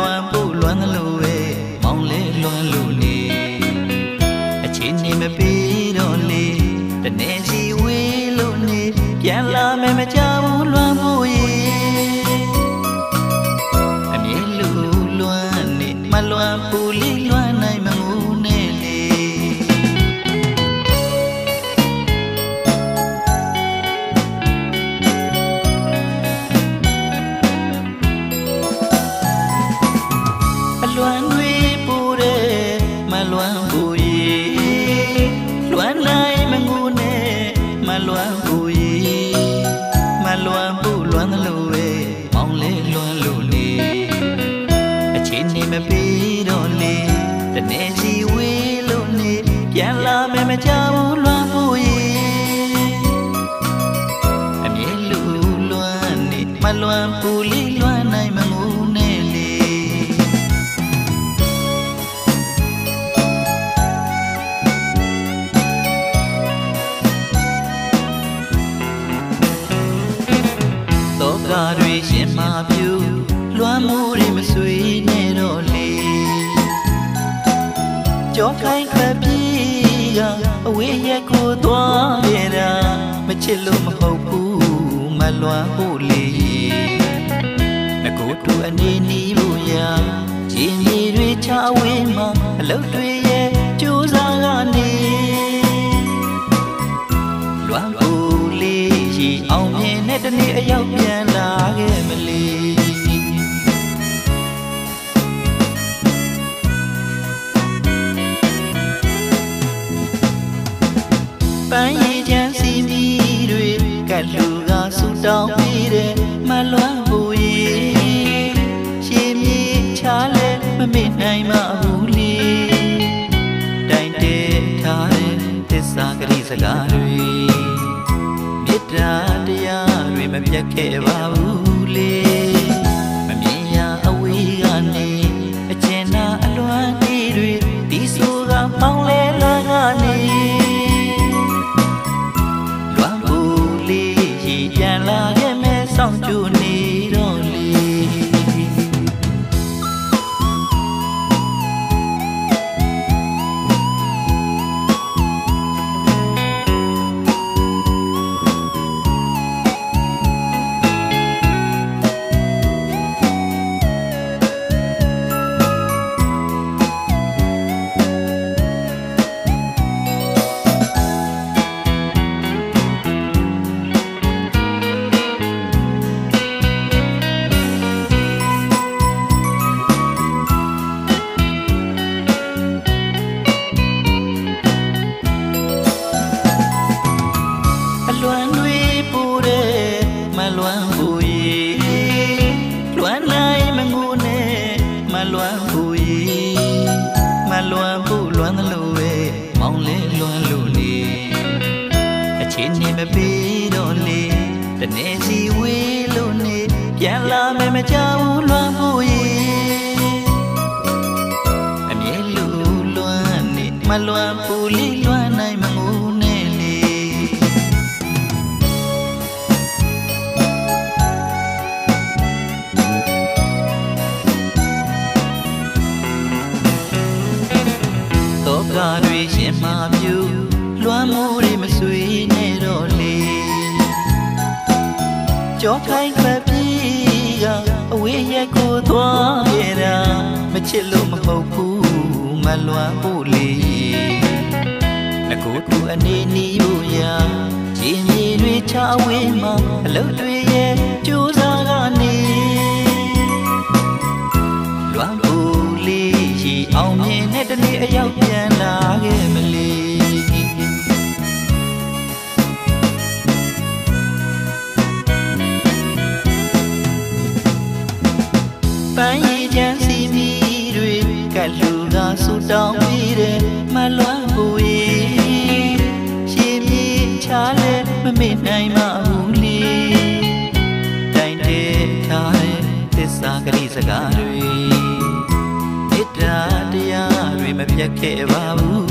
လွမ်းဖို့လွမ်းသလိုပဲမောင်လေးလွမ်းလို့နေအချင်းနေမပေးတော့လေတနေ့စီဝေးလို့နေပြန်လာမယ်မကြဘူးလွမ်းဖို့ရေအမြဲလူလွမ်းနေမလွမ်းဘူး တနေ့စီဝေးလို့နေပြန်လာမယ်မကြဘူးလွမ်းဖို့ရေအမြဲလူလွမ်းနေမလွမ်းပူလေးလွမ်းနိုင်မမှုနဲ့လေတော့ကားတွေရှင်မပြူလွမ်းမှုတွေမဆွေး ကြောခိုင်းခပ်ပြေးကအဝေးရက်ကိုသွားခဲ့တာမချစ်လို့မဟုတ်ဘူးမလွမ်းဖို့လေငကိုတူအနေနီးဖို့ရာခြေမြေတွေချအဝေးမှာအလုတ်တွေရဲ့ကြိုးစားကနေလွမ်းဖို့လေးရှိအောင်မြင်တဲ့တနေ့အရောက်ပြန်လာခဲ့မလေး တောင်းပြီးတဲ့မလွမ်းဘူးရေရှင်မြေချားလဲမမေ့နိုင်မဘူးလေတိုင်တဲထားတဲ့သစ္စာဂရိစကားတွေမေတ္တာတရားတွေမပြတ်ခဲ့ပါဘူးလေ ရေမလွမ်းဘူးလွမ်းသလိုပဲမောင်းလဲလွမ်းလို့နေအချင်းနေမပေးတော့လေတနေ့စီဝေးလို့နေပြန်လာမယ်မကြောက်ဘူးလွမ်းဘူးရေအမြဲလူလွမ်းနေမလွမ်းဘူးလိ မာပြူလွမ်းမှုတွေမဆွေနဲ့တော့လေကြောခိုင်းခပ်ပြေးကအဝေးရက်ကိုသွားခဲ့တာမချစ်လို့မဟုတ်ဘူးမလွမ်းဖို့လေငကိုတူအနေနီးဖို့ရာခြေမြေတွေချအဝေးမှာအလုတ်တွေရဲ့ကြိုးစားကနေ တောင်းပြီးတဲ့မလွမ်းဘူးရေရှင်မြေချားလဲမမေ့နိုင်မဘူးလေတိုင်တဲထားတဲ့သစ္စာဂရိစကားတွေမေတ္တာတရားတွေမပြတ်ခဲ့ပါဘူး